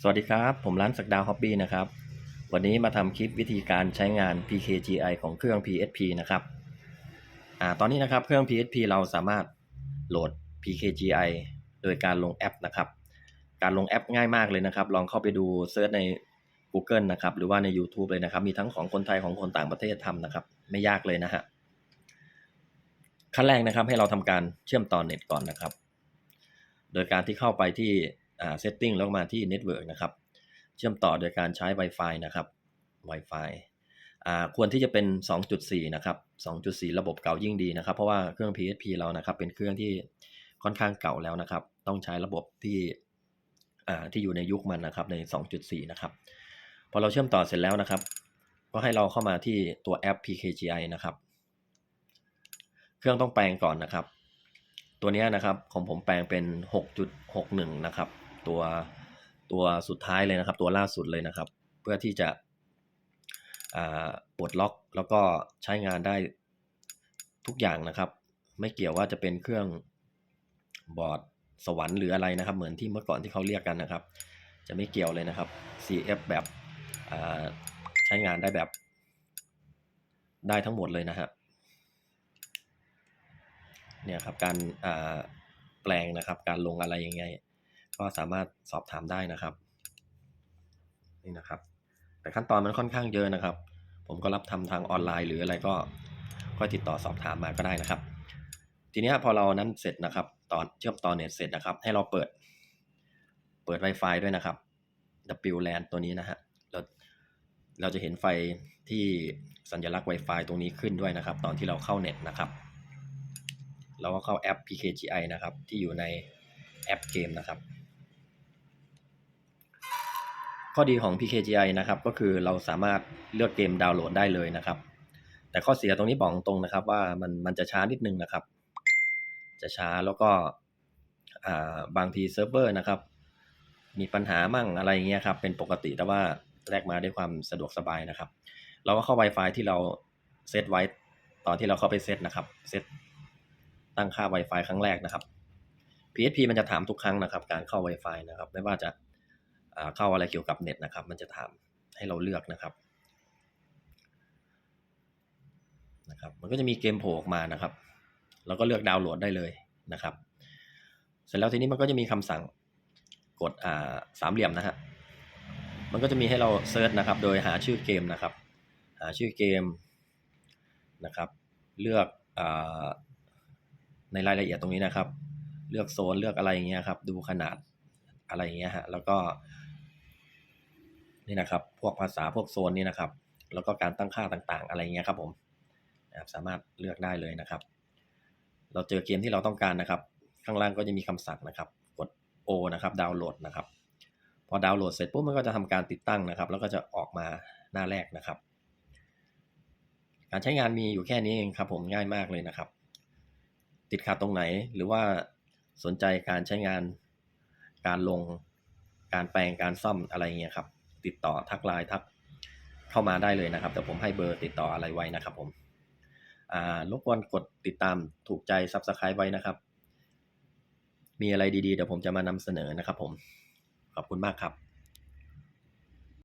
สวัสดีครับ ผมร้านสักดาวฮอบบี้นะครับ วันนี้มาทำคลิปวิธีการใช้งาน PKGI ของเครื่อง PSP นะครับอ่าตอนนี้นะครับเครื่อง PSP เราสามารถโหลด PKGI โดยการลงแอปนะครับ การลงแอปง่ายมากเลยนะครับ ลองเข้าไปดูเซิร์ชใน Google นะครับ หรือว่าใน YouTube เลยนะครับ มีทั้งของคนไทยของคนต่างประเทศทำนะครับ ไม่ยากเลยนะฮะขั้นแรกนะครับให้เราทำการเชื่อมต่อเน็ตก่อนนะครับ โดยการที่เข้าไปที่ อ่า setting แล้วมาที่ network นะครับ เชื่อมต่อโดยการใช้ Wi-Fi นะครับ Wi-Fi อ่าควรที่จะเป็น 2.4 นะครับ 2.4 ระบบเก่ายิ่งดีนะครับ เพราะว่าเครื่อง PSP เรานะครับ เป็นเครื่องที่ค่อนข้างเก่าแล้วนะครับ ต้องใช้ระบบที่อ่าที่อยู่ในยุคมันนะครับใน 2.4 นะครับ พอเราเชื่อมต่อเสร็จแล้วนะครับ ก็ให้เราเข้ามาที่ตัวแอป PKGI นะครับ เครื่องต้องแปลงก่อนนะครับ ตัวนี้นะครับของผมแปลงเป็น 6.61 นะครับ ตัวตัวสุดท้ายเลยนะครับ ตัวล่าสุดเลยนะครับ เพื่อที่จะปลดล็อกแล้วก็ใช้งานได้ทุกอย่างนะครับ ไม่เกี่ยวว่าจะเป็นเครื่องบอร์ดสวรรค์หรืออะไรนะครับ เหมือนที่เมื่อก่อนที่เขาเรียกกันนะครับ จะไม่เกี่ยวเลยนะครับ CF แบบใช้งานได้แบบได้ทั้งหมดเลยนะฮะเนี่ยครับการแปลงนะครับ การลงอะไรยังไง ก็สามารถสอบถามได้นะครับนี่นะครับ แต่ขั้นตอนมันค่อนข้างเยอะนะครับ ผมก็รับทำทางออนไลน์หรืออะไรก็ก็ติดต่อสอบถามมาก็ได้นะครับ ทีนี้พอเรานั้นเสร็จนะครับตอนเชื่อมต่อเน็ตเสร็จนะครับ ให้เราเปิด เปิด Wi-Fi ด้วยนะครับ WLAN ตัวนี้นะฮะเราเราจะเห็นไฟที่สัญลักษณ์ Wi-Fi ตรงนี้ขึ้นด้วยนะครับ ตอนที่เราเข้าเน็ตนะครับ เราก็เข้าแอป PKGI นะครับ ที่อยู่ในแอปเกมนะครับ ข้อดีของ PKGI นะครับก็คือเราสามารถเลือกเกมดาวน์โหลดได้เลยนะครับ แต่ข้อเสียตรงนี้บอกตรงนะครับ ว่ามันมันจะช้านิดนึงนะครับ จะช้าแล้วก็บางทีเซิร์ฟเวอร์นะครับ มีปัญหามั่งอะไรเงี้ยครับเป็นปกติแต่ว่าแลกมาด้วยความสะดวกสบายนะครับ เราก็เข้า Wi-Fi ที่เราเซตไว้ตอนที่เราเข้าไปเซตนะครับเซตตั้งค่า Wi-Fi ครั้งแรกนะครับ PSP มันจะถามทุกครั้งนะครับ การเข้า Wi-Fi นะครับ ไม่ว่าจะ เข้าอะไรเกี่ยวกับเน็ตนะครับ มันจะถามให้เราเลือกนะครับนะครับ มันก็จะมีเกมโผล่ออกมานะครับ เราก็เลือกดาวน์โหลดได้เลยนะครับ เสร็จแล้วทีนี้มันก็จะมีคำสั่งกดอ่าสามเหลี่ยมนะฮะ มันก็จะมีให้เราเซิร์ชนะครับ โดยหาชื่อเกมนะครับ หาชื่อเกมนะครับ เลือกอ่าในรายละเอียดตรงนี้นะครับ เลือกโซนเลือกอะไรอย่างเงี้ยครับ ดูขนาดอะไรอย่างเงี้ยฮะ แล้วก็ นี่นะครับ พวกภาษาพวกโซนนี้นะครับ แล้วก็การตั้งค่าต่างๆ อะไรเงี้ยครับผมสามารถเลือกได้เลยนะครับ เราเจอเกมที่เราต้องการนะครับ ข้างล่างก็จะมีคำสั่งนะครับ กด O นะครับ ดาวน์โหลดนะครับ พอดาวน์โหลดเสร็จปุ๊บมันก็จะทำการติดตั้งนะครับ แล้วก็จะออกมาหน้าแรกนะครับ การใช้งานมีอยู่แค่นี้เองครับผมง่ายมากเลยนะครับ ติดขัดตรงไหนหรือว่าสนใจการใช้งานการลงการแปลงการซ่อมอะไรเงี้ยครับ ติดต่อทักไลน์ทักเข้ามาได้เลยนะครับ แต่ผมให้เบอร์ติดต่ออะไรไว้นะครับผมอ่ารบกวนกดติดตามถูกใจ Subscribe ไว้นะครับ มีอะไรดีๆ เดี๋ยวผมจะมานำเสนอนะครับผม ขอบคุณมากครับ